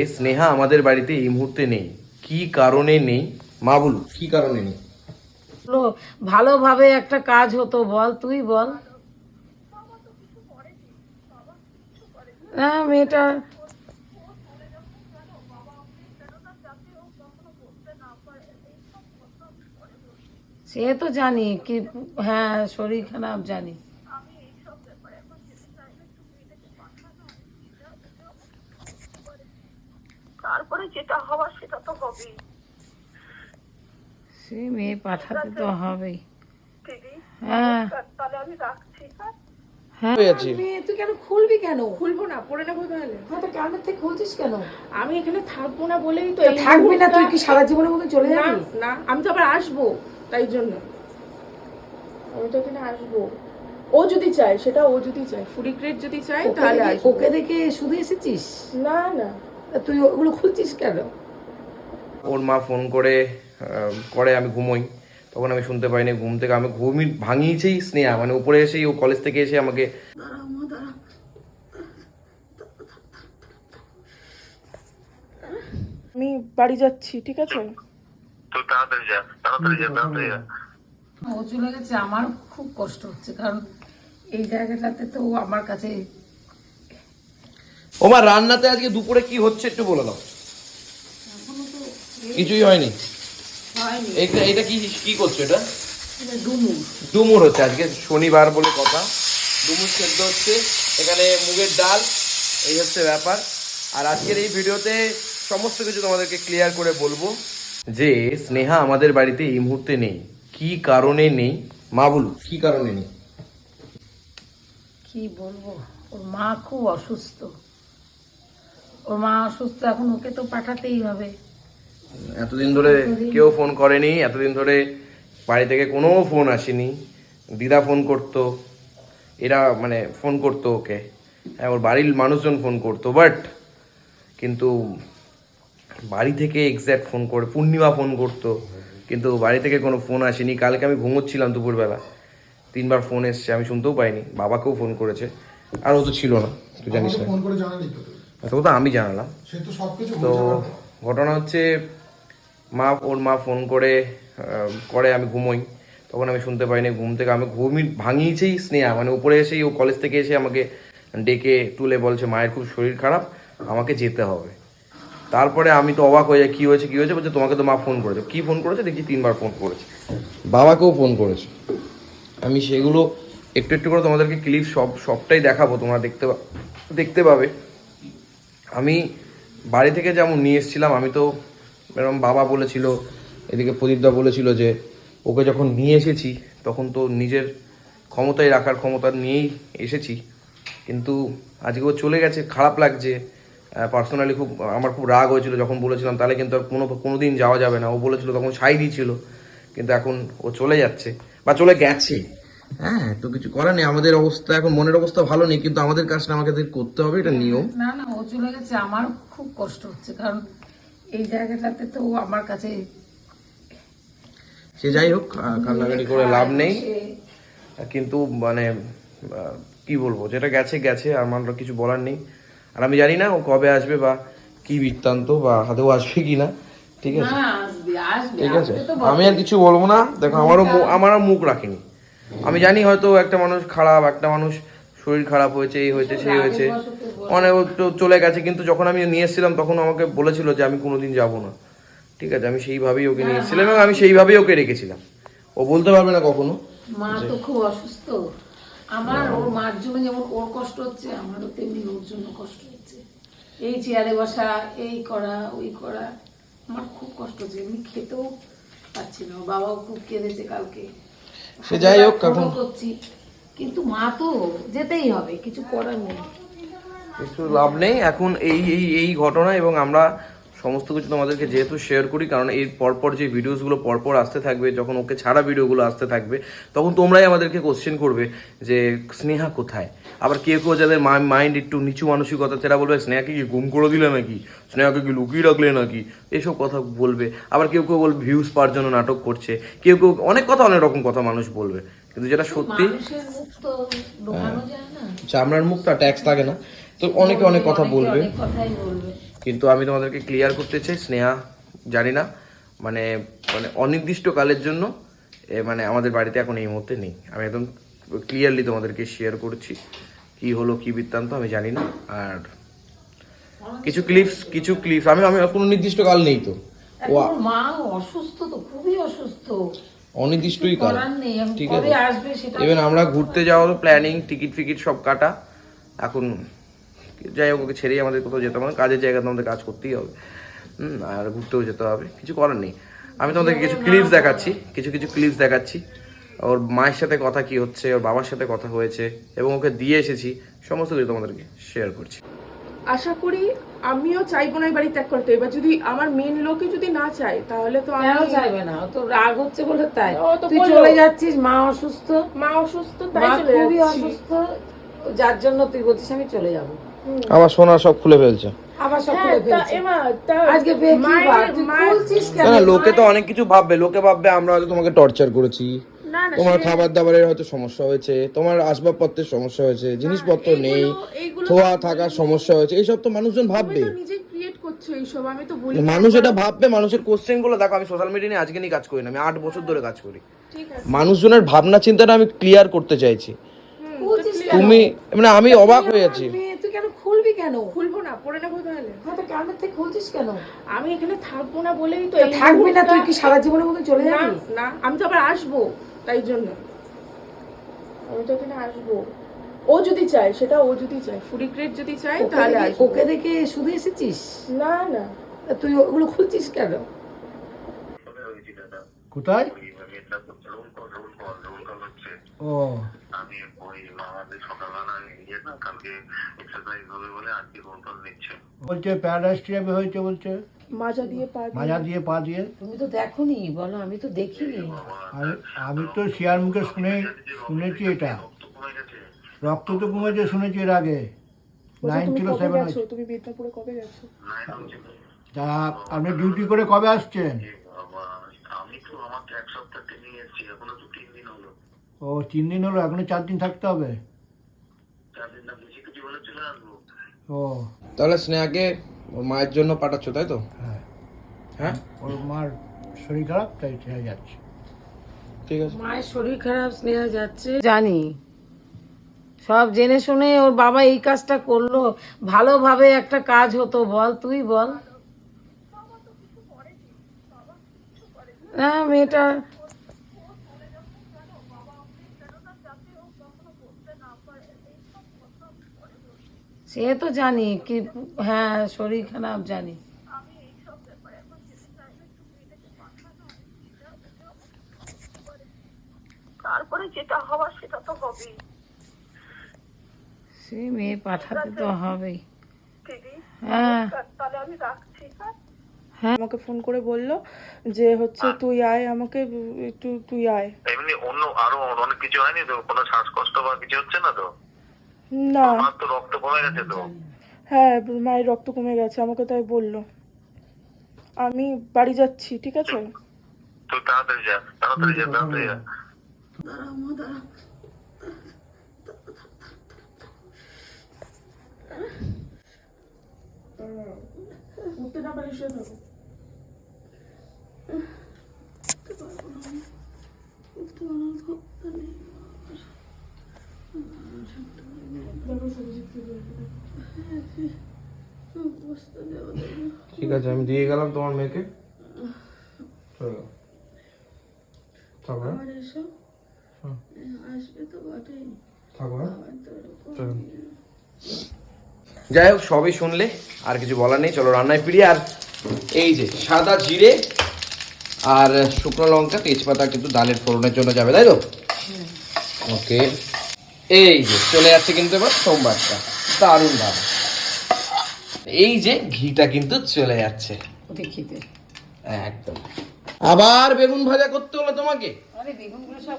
এ স্নেহা আমাদের বাড়িতে এই মুহূর্তে নেই। কি কারণে নেই? মা বলুন। কি কারণে নেই? ভালোভাবে একটা কাজ হতো বল তুই বল। হ্যাঁ মেয়েটা। সে তো জানি কি হ্যাঁ শরীর খারাপ জানি। তারপরে যেটা হওয়ার সেটা তো হবেই। সে মেয়ে পাঠাতে তো হবেই। হ্যাঁ। তাহলে আমি রাখছি হ্যাঁ? হ্যাঁ। আছে। তুই কেন খুলবি কেন? খুলবো না পরে নেব তাহলে তো কানের থেকে খুলছিস কেন? আমি এখানে থাকব না বলেই তো থাকবি না তুই কি সারা জীবনের মতো চলে যাবি? না আমি তো আবার আসব তাই জন্য। আমি তো এখানে আসব। ও যদি চায় সেটা ও যদি চায়। ফুডি যদি চায় ওকে তাহলে দেখে- ওকে দেখে শুধু এসেছিস? না না। তুই ওগুলো খুলছিস কেন? ওর মা ফোন করে করে আমি ঘুমোই। তখন আমি শুনতে পাইনি ঘুম থেকে। আমি ঘুমই ভাঙিয়েছি স্নেহা। মানে উপরে এসেই ও কলেজ থেকে এসে আমাকে আমি বাড়ি যাচ্ছি ঠিক আছে? ও চলে গেছে। আমার খুব কষ্ট হচ্ছে কারণ এই জায়গাটাতে তো আমার কাছে ও মা রান্নাতে আজকে দুপুরে কি হচ্ছে একটু বলে দাও। কিছুই হয়নি। এটা এটা কি কি করছ এটা? ডুমুর। হচ্ছে আজকে শনিবার বলে কথা। ডুমুর সেদ্ধ হচ্ছে এখানে মুগের ডাল এই হচ্ছে ব্যাপার। আর আজকের এই ভিডিওতে সমস্ত কিছু তোমাদেরকে ক্লিয়ার করে বলব যে স্নেহা আমাদের বাড়িতে এই মুহূর্তে নেই। কি কারণে নেই? মা বলুন কি কারণে নেই? কি বলব? ওর মা খুব অসুস্থ। ওর মা অসুস্থ এখন ওকে তো পাঠাতেই হবে। এতদিন ধরে কেউ ফোন করেনি এতদিন ধরে বাড়ি থেকে কোনো ফোন আসেনি। দিদা ফোন করতো এরা মানে ফোন করতো ওকে। হ্যাঁ ওর বাড়ির মানুষজন ফোন করতো বাট কিন্তু বাড়ি থেকে এক্স্যাক্ট ফোন করে পূর্ণিমা ফোন করতো কিন্তু বাড়ি থেকে কোনো ফোন আসেনি। কালকে আমি ঘুমোচ্ছিলাম দুপুরবেলা। তিনবার ফোন এসছে আমি শুনতেও পাইনি বাবাকেও ফোন করেছে। আর ও তো ছিল না তুই জানিস না। করে জানালি তো আমি জানালাম? তো। ঘটনা হচ্ছে মা ওর মা ফোন করে করে আমি ঘুমোই। তখন আমি শুনতে পাইনি ঘুম থেকে। আমি ঘুমই ভাঙিয়েছেই স্নেহা। মানে উপরে এসেই ও কলেজ থেকে এসে আমাকে ডেকে তুলে বলছে মায়ের খুব শরীর খারাপ আমাকে যেতে হবে। তারপরে আমি তো অবাক হয়ে যাই কী হয়েছে কী হয়েছে? বলছে তোমাকে তো মা ফোন করেছে। কী ফোন করেছে? দেখছি তিনবার ফোন করেছে। বাবাকেও ফোন করেছে। আমি সেগুলো একটু একটু করে তোমাদেরকে ক্লিপ সব সবটাই দেখাবো। তোমরা দেখতে দেখতে পাবে। আমি বাড়ি থেকে যেমন নিয়ে এসেছিলাম, আমি তো এরকম বাবা বলেছিল, এদিকে প্রদীপদা বলেছিল যে, ওকে যখন নিয়ে এসেছি, তখন তো নিজের ক্ষমতায় রাখার ক্ষমতা নিয়েই এসেছি। কিন্তু আজকে ও চলে গেছে, খারাপ লাগছে। পার্সোনালি খুব, আমার খুব রাগ হয়েছিল যখন বলেছিলাম, তাহলে কিন্তু আর কোনো কোনো দিন যাওয়া যাবে না। ও বলেছিল তখন সাই দিয়েছিল কিন্তু এখন ও চলে যাচ্ছে, বা চলে গেছে। হ্যাঁ তো কিছু করার নেই। আমাদের অবস্থা এখন মনের অবস্থা ভালো নেই কিন্তু আমাদের কাজটা আমাকে করতে হবে এটা নিয়ম। না না ও চলে গেছে। আমার খুব কষ্ট হচ্ছে কারণ এই জায়গাটাতে তো ও আমার কাছে সে যাই হোক কান্নাকাটি করে লাভ নেই। কিন্তু মানে কি বলব যেটা গেছে গেছে আর আমার কিছু বলার নেই। আর আমি জানি না ও কবে আসবে বা কি বৃত্তান্ত বা হাতেও আসবে কি না ঠিক আছে? না আসবে আসবে। ঠিক আছে? আমি আর কিছু বলব না। দেখো আমারও আমারও মুখ রাখিনি। আমি জানি হয়তো একটা মানুষ খারাপ একটা মানুষ শরীর খারাপ হয়েছে এই হয়েছে সেই হয়েছে। অনেক তো চলে গেছে কিন্তু যখন আমি নিয়ে এসেছিলাম তখন আমাকে বলেছিল যে আমি কোনোদিন যাব না। ঠিক আছে আমি সেইভাবেই ওকে নিয়ে এসেছিলাম এবং আমি সেইভাবেই ওকে রেখেছিলাম। ও বলতে পারবে না কখনো? মা তো খুব অসুস্থ। আমার ওর মার জন্য যেমন ওর কষ্ট হচ্ছে আমারও তেমনি ওর জন্য কষ্ট হচ্ছে। এই চেয়ারে বসা এই করা ওই করা আমার খুব কষ্ট হচ্ছে। এমনি খেতেও পাচ্ছি না। বাবাও খুব কেঁদেছে কালকে। সে যাই হোক, এখন- করছি। কিন্তু মা তো যেতেই হবে কিছু করার নেই। কিছু লাভ নেই। এখন এই এই এই ঘটনা এবং আমরা সমস্ত কিছু তোমাদেরকে যেহেতু শেয়ার করি কারণ এই পরপর যে ভিডিওসগুলো পরপর আসতে থাকবে যখন ওকে ছাড়া ভিডিওগুলো আসতে থাকবে তখন তোমরাই আমাদেরকে কোশ্চেন করবে যে স্নেহা কোথায়? আবার কেউ কেউ যাদের মাইন্ড একটু নিচু মানসিকতা সেটা বলবে স্নেহাকে কি গুম করে দিলে নাকি? স্নেহাকে কি লুকিয়ে রাখলে নাকি? এসব কথা বলবে। আবার কেউ কেউ বলবে ভিউজ পাওয়ার জন্য নাটক করছে। কেউ কেউ অনেক কথা অনেক রকম কথা মানুষ বলবে। কিন্তু যেটা সত্যি মুখ তো না। চামড়ার মুখ ট্যাক্স লাগে না। তো অনেকে অনেক কথা বলবে। কিন্তু আমি তোমাদেরকে ক্লিয়ার করতে চাই স্নেহা জানি না মানে মানে অনির্দিষ্টকালের জন্য মানে আমাদের বাড়িতে এখন এই মুহূর্তে নেই। আমি একদম ক্লিয়ারলি তোমাদেরকে শেয়ার করছি। কি হলো কি বৃত্তান্ত আমি জানি না। আর কিছু ক্লিপস কিছু ক্লিপস আমি আমি কোনো নির্দিষ্ট কাল নেই তো। মা অসুস্থ তো খুবই অসুস্থ। অনির্দিষ্টই কাল। ঠিক আছে। ইভেন আমরা ঘুরতে যাওয়ারও প্ল্যানিং টিকিট ফিকিট সব কাটা। এখন যাই হোক ওকে ছেড়েই আমাদের কোথাও যেতে হবে। কাজের জায়গাতে আমাদের কাজ করতেই হবে। আর ঘুরতেও যেতে হবে। কিছু করার নেই। আমি তোমাদেরকে কিছু ক্লিপস দেখাচ্ছি। কিছু কিছু ক্লিপস দেখাচ্ছি। ওর মায়ের সাথে কথা কি হচ্ছে ওর বাবার সাথে কথা হয়েছে এবং ওকে দিয়ে এসেছি সমস্ত কিছু তোমাদেরকে শেয়ার করছি। আশা করি আমিও চাইব না এই বাড়ি ত্যাগ করতে। এবার যদি আমার মেন লোকে যদি না চায় তাহলে তো কেন আমি চাইবে না? তো রাগ হচ্ছে বলে তাই। তুই চলে যাচ্ছিস মা অসুস্থ। মা অসুস্থ তাই চলে খুবই অসুস্থ। যার জন্য তুই বলছিস আমি চলে যাব। আমার সোনা সব খুলে ফেলছে। আবার সব হ্যাঁ খুলে তা ফেলছি। এমা তা আজকে বে কি তুই খুলছিস কেন? লোকে তো অনেক কিছু ভাববে। লোকে ভাববে আমরা হয়তো তোমাকে টর্চার করেছি। তোমার খাবার দাবারের হয়তো সমস্যা হয়েছে তোমার আসবাবপত্রের সমস্যা হয়েছে জিনিসপত্র নেই থোয়া থাকার সমস্যা হয়েছে এইসব তো মানুষজন ভাববে তো নিজে ক্রিয়েট করছ এইসব আমি তো বলি মানুষ এটা ভাববে মানুষের কোশ্চেনগুলো দেখো আমি সোশ্যাল মিডিয়া নিয়ে আজকে নিয়ে কাজ করি না আমি আট বছর ধরে কাজ করি। মানুষজনের ভাবনা চিন্তাটা আমি ক্লিয়ার করতে চাইছি। তুমি মানে আমি অবাক হয়ে যাচ্ছি তুই কেন খুলবি কেন? খুলবো না নেব তাহলে। হ্যাঁ তো কানের থেকে খুলছিস কেন? আমি এখানে থাকব না বলেই তো তো থাকবি না তুই কি সারা জীবনের মতো চলে যাবি? না আমি তো আবার আসব। তাই জন্য। আমি তো এখানে আসব। ও যদি চায় সেটা ও যদি চায়। ফুড গ্রেড যদি চায় তাহলে ওকে দেখে শুধু এসেছিস? না না। তুই ওগুলো খুলছিস কেন? কোথায়? ও। আমি ওই আমাদের সকালবেলা না কালকে এক্সারসাইজ হবে বলে আজকে রোল কল নিচ্ছে। বলছে প্যারাডাইস ট্রিপে হয়েছে বলছে। মাজা দিয়ে পা মাজা দিয়ে পা দিয়ে। তুমি তো দেখোনি বলো আমি তো দেখিনি। আমি আমি তো শিয়ার মুখে শুনে শুনেছি এটা। তো কমে গেছে রক্ত তো কমেছে শুনেছি এর আগে। নাইন সেভেন তুমি মেদিনীপুরে কবে গেছো? তা আপনি ডিউটি করে কবে আসছেন? আমি তো আমাকে এক সপ্তাহ ট্রেনিং এসেছি এখনও ও তিন দিন হলো এখনও চার দিন থাকতে হবে? ও। তাহলে স্নেহাকে ওর মায়ের জন্য পাঠাচ্ছ তাই তো? হ্যাঁ। হ্যাঁ? ওর মার শরীর খারাপ তাই ছেড়ে যাচ্ছে। ঠিক আছে। মায়ের শরীর খারাপ স্নেহা যাচ্ছে? জানি। সব জেনে শুনে ওর বাবা এই কাজটা করল। ভালোভাবে একটা কাজ হতো বল তুই বল। হ্যাঁ মেয়েটা সে তো জানি কি হ্যাঁ শরীর খারাপ জানি। তারপরে যেটা হওয়ার সেটা তো হবেই। সে মেয়ে পাঠাতে তো হবেই। হ্যাঁ। তাহলে আমি রাখছি হ্যাঁ? আমাকে ফোন করে বলল যে হচ্ছে তুই আয় আমাকে একটু তুই আয়। এমনি অন্য আরও অনেক কিছু হয়নি তো? কোনো শ্বাসকষ্ট বা কিছু হচ্ছে না তো? না। আমার তো রক্ত কমে গেছে তো। হ্যাঁ মায়ের রক্ত কমে গেছে আমাকে তাই বলল। আমি বাড়ি যাচ্ছি ঠিক আছে? তুই তাড়াতাড়ি যা তাড়াতাড়ি যা তাড়াতাড়ি যা। উঠতে না পারি আছে আমি দিয়ে গেলাম তোমার মেয়েকে। চলে। হ্যাঁ? হ্যাঁ। হ্যাঁ? চলো। যাই হোক সবই শুনলে আর কিছু বলার নেই। চলো রান্নায় ফিরি আর এই যে সাদা জিরে আর শুকনো লঙ্কা তেজপাতা কিন্তু ডালের ফোড়নের জন্য যাবে তাই তো? ওকে এই যে চলে যাচ্ছে কিন্তু এবার সোমবারটা। দারুণ ভাবে এই যে ঘিটা কিন্তু চলে যাচ্ছে। দেখিতে একদম। আবার বেগুন ভাজা করতে হলো তোমাকে? আরে বেগুনগুলো সব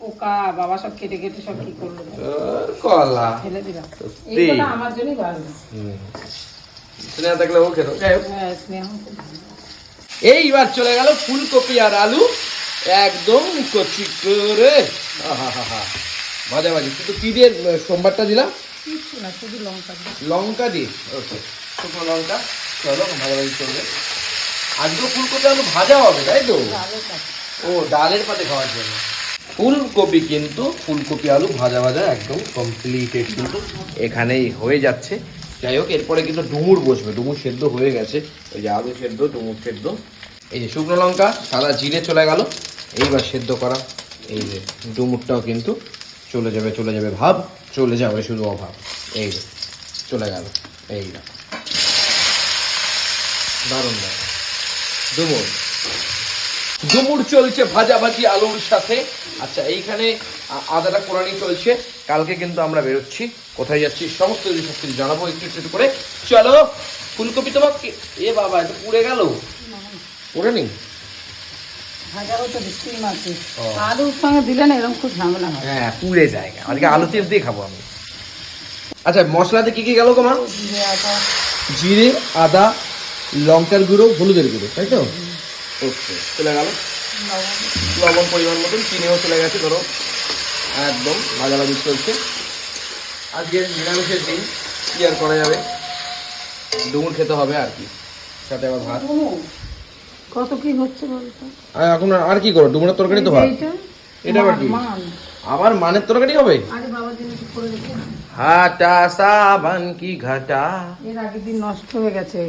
পোকা বাবা সব কেটে কেটে সব কি করল? কলা। ফেলে দিলাম। এইগুলো আমার জন্যই স্নেহা থাকলে ও হোক। হ্যাঁ ভালো। এইবার চলে গেল ফুলকপি আর আলু। একদম কচি করে। ভাজা ভাজি কিন্তু কি দিয়ে সোমবারটা দিলাম? কিচ্ছু না শুধু লঙ্কা দিয়ে। লঙ্কা দিয়ে? ওকে। শুকনো লঙ্কা। চলো ভালোভাবে চলবে। আজকেও ফুলকপি আলু ভাজা হবে তাই তো? ও ডালের পাতে খাওয়ার জন্য। ফুলকপি কিন্তু ফুলকপি আলু ভাজা ভাজা একদম কমপ্লিটেড কিন্তু এখানেই হয়ে যাচ্ছে। যাই হোক এরপরে কিন্তু ডুমুর বসবে। ডুমুর সেদ্ধ হয়ে গেছে। ওই যে আলু সেদ্ধ ডুমুর সেদ্ধ। এই যে শুকনো লঙ্কা সাদা জিরে চলে গেল। এইবার সেদ্ধ করা। এই যে ডুমুরটাও কিন্তু চলে যাবে চলে যাবে ভাব। চলে যাবে শুধু অভাব। এই চলে গেল। এই না দারুণ দারুণ। ডুমুর। ডুমুর চলছে ভাজাভাজি আলুর সাথে। আচ্ছা এইখানে আদাটা কোরআনি চলছে। কালকে কিন্তু আমরা বেরোচ্ছি। কোথায় যাচ্ছি সমস্ত সব কিছু জানাব একটু একটু করে। চলো ফুলকপি তোমার কি এ বাবা এটা পুড়ে গেল? পুড়ে নি ভাজাও তো স্টিম আছে। ও। আলুর সঙ্গে দিলে না এরকম খুব ঝামেলা হয়। হ্যাঁ পুড়ে যায়। আজকে আলু দিয়ে খাব আমি। আচ্ছা মশলাতে কি কি গেল তোমার জিরে আদা। জিরে আদা লঙ্কার গুঁড়ো হলুদের গুঁড়ো তাই তো? ওকে চলে গেল। লবণ পরিমাণ মতন চিনিও চলে গেছে ধরো। একদম ভাজাভাজি চলছে। আজকে নিরামিষের দিন কি আর করা যাবে? ডুমুর খেতে হবে আর কি। সাথে আবার ভাত। কত কি হচ্ছে বলতো? আর এখন আর কি করো ডুমুরের তরকারি তো ভাত। এটা আবার কি? আবার মানের তরকারি হবে? আরে বাবা জিনিস করে রেখে হাটা সাবান কি ঘাটা? এর আগের দিন নষ্ট হয়ে গেছে।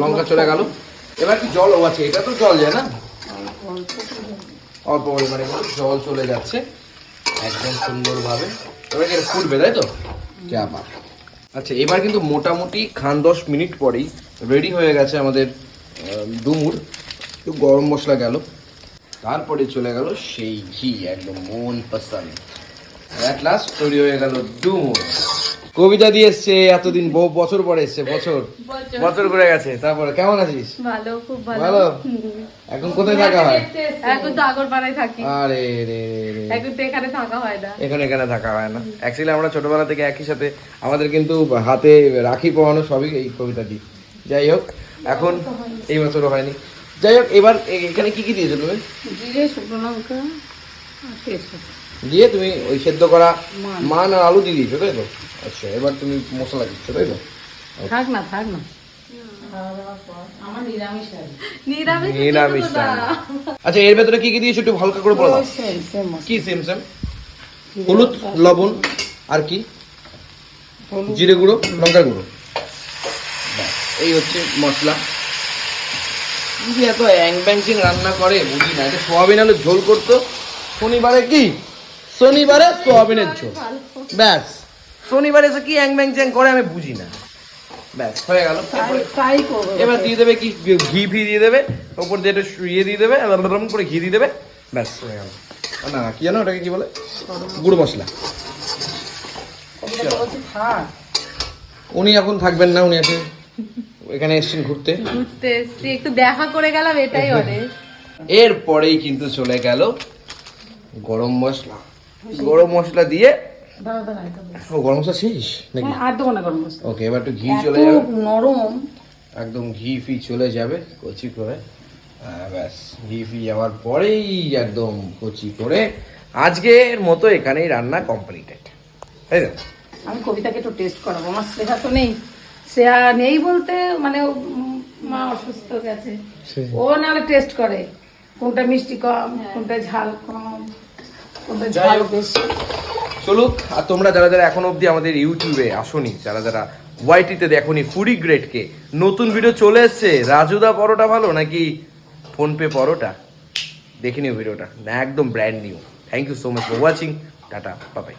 লঙ্কা চলে গেল। এবার কি জল? আছে এটা তো জল যায় না? অল্প। পরিমাণে জল চলে যাচ্ছে একদম সুন্দরভাবে। এবার এটা ফুটবে তাই তো? কে আবার আচ্ছা এবার কিন্তু মোটামুটি খান দশ মিনিট পরেই রেডি হয়ে গেছে আমাদের ডুমুর একটু গরম মশলা গেল। তারপরে চলে গেল সেই ঘি একদম মন পছন্দ। অ্যাট লাস্ট তৈরি হয়ে গেল ডুমুর। কবিতা দিয়ে এসছে এতদিন বহু বছর পরে এসছে বছর। বছর। করে গেছে তারপরে কেমন আছিস? ভালো খুব ভালো। এখন কোথায় থাকা হয়? এখন তো আগরপাড়ায় থাকি। আরে রে এখন তো এখানে থাকা হয় না। এখানে এখানে থাকা হয় না। অ্যাকচুয়ালি আমরা ছোটবেলা থেকে একই সাথে আমাদের কিন্তু হাতে রাখি পরানো সবই এই কবিতা কবিতাটি যাই হোক এখন এই বছরও হয়নি। যাই হোক এবার এখানে কি কি দিয়েছ তুমি? জিরে শুকনো লঙ্কা দিয়ে তুমি ওই সেদ্ধ করা মান। আর আলু দিয়ে দিয়েছ তাই তো? আচ্ছা এবার তুমি মশলা দিচ্ছ তাই তো? থাক না থাক না। আচ্ছা এর ভেতরে কি কি দিয়েছ একটু হালকা করে বলো কি সেম সেম হলুদ লবণ আর কি? জিরে গুঁড়ো লঙ্কা গুঁড়ো। এই হচ্ছে মশলা। যদি এত অ্যাং ব্যাংচিং রান্না করে বুঝি না। এটা সোয়াবিন আলু ঝোল করতো। শনিবারে কি? শনিবারে সোয়াবিনের ঝোল। ব্যাস। শনিবারে এসে কি অ্যাং ব্যাংচ্যাং করে আমি বুঝি না। ব্যাস হয়ে গেল। এবার দিয়ে দেবে কি? ঘি ফি দিয়ে দেবে। ওপর দিয়ে একটু ইয়ে দিয়ে দেবে এরকম করে ঘি দিয়ে দেবে। ব্যাস হয়ে গেল। না না কি জানো ওটাকে কি বলে? গুঁড়ো মশলা। উনি এখন থাকবেন না উনি আছে এখানে এসেছেন ঘুরতে? ঘুরতে এসছি একটু দেখা করে গেলাম এটাই অনেক। এরপরেই কিন্তু চলে গেল গরম মশলা। গরম মশলা দিয়ে। ও গরম মশলা শেষ? নাকি? হ্যাঁ, আর দেবো না গরম মশলা। ওকে এবার একটু ঘি চলে যাবে। নরম। একদম ঘি ফি চলে যাবে কচি করে। ব্যাস ঘি ফি যাওয়ার পরেই একদম কচি করে আজকের মতো এখানেই রান্না কমপ্লিটেড তাই তো? আমি কবিতাকে একটু টেস্ট করাবো আমার শ্রেয়া তো নেই। শ্রেয়া নেই বলতে মানে ও, মা অসুস্থ গেছে। ও নাহলে টেস্ট করে কোনটা মিষ্টি কম কোনটা ঝাল কম কোনটা ঝাল হোক। বেশি। চলুক আর তোমরা যারা যারা এখন অবধি আমাদের ইউটিউবে আসনি যারা যারা ওয়াইটিতে দেখোনি ফুডি গ্রেডকে নতুন ভিডিও চলে এসছে। রাজুদা পরোটা ভালো নাকি ফোনপে পরোটা? দেখে নিও ভিডিওটা একদম brand new thank you so much for watching tata Babai